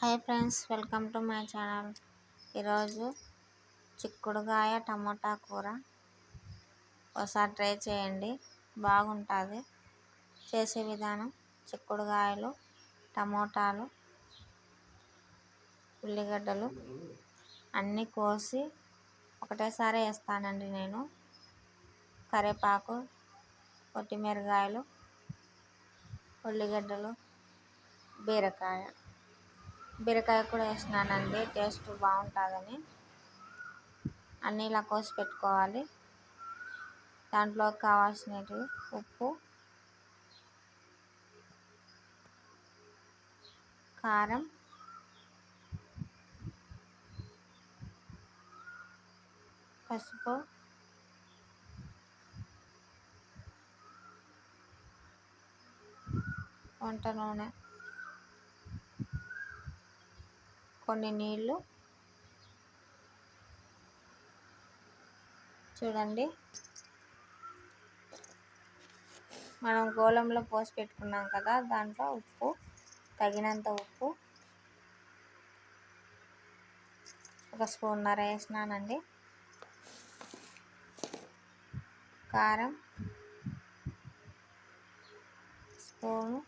Hi friends welcome to my channel. ఈరోజు చిక్కుడుగాయ tomato కూర. ఒకసారి ట్రై చేయండి బాగుంటుంది. చేసే విధానం చిక్కుడుగాయలు టమోటాలు ఉల్లిగడ్డలు అన్నీ కోసి ఒకటేసారి వేస్తానండి నేను. కరివేపాకు కొత్తిమీరకాయలు ఉల్లిగడ్డలు బీరకాయ. బీరకాయ కూడా వేసినానండి టేస్ట్ బాగుంటుందని. అన్నీ ఇలా కోసి పెట్టుకోవాలి. దాంట్లోకి కావాల్సినవి ఉప్పు కారం పసుపు వంట నూనె. కొన్ని నీళ్ళు. చూడండి. మనం గోళంలో పోసి పెట్టుకున్నాం కదా దాంట్లో ఉప్పు తగినంత ఉప్పు. ఒక స్పూన్నర వేసినానండి. కారం. స్పూను.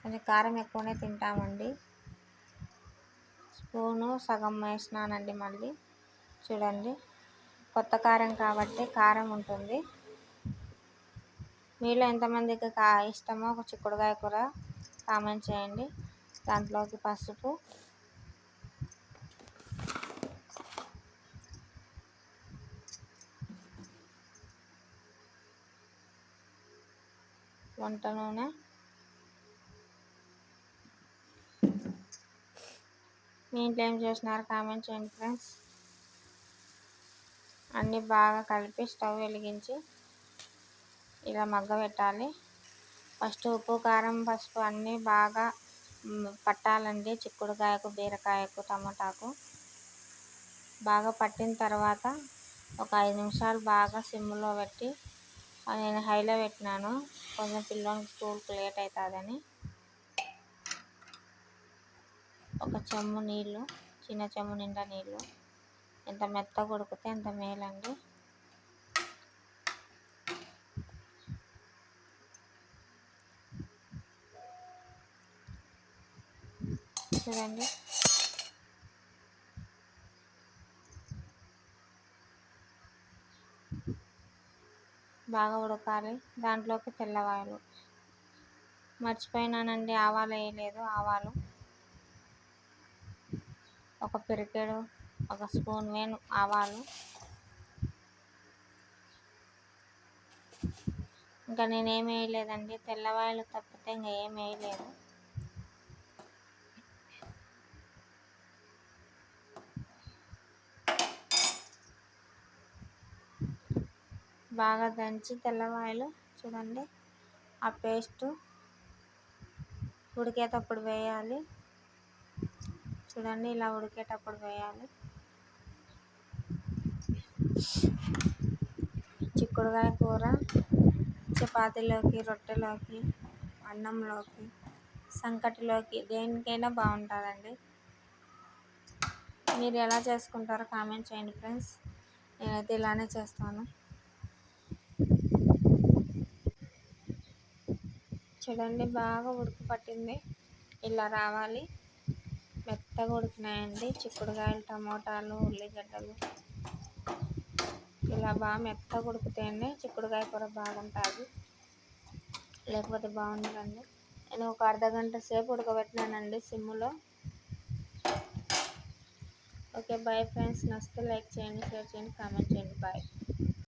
కొంచెం కారం ఎక్కువనే తింటామండి. స్పూను సగం వేసినానండి మళ్ళీ. చూడండి కొత్త కారం కాబట్టి కారం ఉంటుంది. మీలో ఎంతమందికి కా ఇష్టమో ఒక చిక్కుడుకాయ కూర కామెంట్ చేయండి. దాంట్లోకి పసుపు. వంట నూనె. మీ ఇంట్లో ఏం చేస్తున్నారు? కామెంట్ చేయండి ఫ్రెండ్స్. అన్నీ బాగా కలిపి స్టవ్ వెలిగించి ఇలా మగ్గ పెట్టాలి. ఫస్ట్ ఉప్పు కారం పసుపు అన్నీ బాగా పట్టాలండి. చిక్కుడుకాయకు బీరకాయకు టమాటాకు. బాగా పట్టిన తర్వాత ఒక ఐదు నిమిషాలు బాగా సిమ్లో పెట్టి నేను హైలో పెట్టినాను. కొంచెం పిల్లలకి స్కూల్కి లేట్ అవుతుందని. ఒక చెమ్ము నీళ్ళు చిన్న చెమ్ము నిండా నీళ్ళు. ఎంత మెత్తగా ఉడికితే అంత మేలండి. చూడండి. బాగా ఉడకాలి. దాంట్లోకి తెల్లవాయలు. మర్చిపోయినానండి ఆవాలు వేయలేదు. ఆవాలు ఒక పిరికెడు ఒక స్పూన్ వేను ఆవాలు. ఇంకా నేనేం వేయలేదండి తెల్లవాయలు తప్పితే ఇంకా ఏం వేయలేదు. బాగా దంచి తెల్లవాయలు చూడండి. ఆ పేస్టు ఉడికేటప్పుడు వేయాలి. చూడండి ఇలా ఉడికేటప్పుడు వేయాలి. చిక్కుడుకాయ కూర చపాతీలోకి రొట్టెలోకి అన్నంలోకి సంకటిలోకి దేనికైనా బాగుంటుందండి. మీరు ఎలా చేసుకుంటారో కామెంట్ చేయండి ఫ్రెండ్స్. నేనైతే ఇలానే చేస్తాను. చూడండి బాగా ఉడుకు పట్టింది. ఇలా రావాలి. మెత్తగా ఉడికినాయండి చిక్కుడుకాయలు టమోటాలు ఉల్లిగడ్డలు. ఇలా బాగా మెత్తగా ఉడికితేనే చిక్కుడుకాయ కూర బాగుంటుంది. లేకపోతే బాగుండదండి. నేను ఒక అర్ధ గంట సేపు ఉడకబెట్టినానండి సిమ్లో ఓకే బాయ్ ఫ్రెండ్స్. నచ్చితే లైక్ చేయండి షేర్ చేయండి కామెంట్ చేయండి. బాయ్.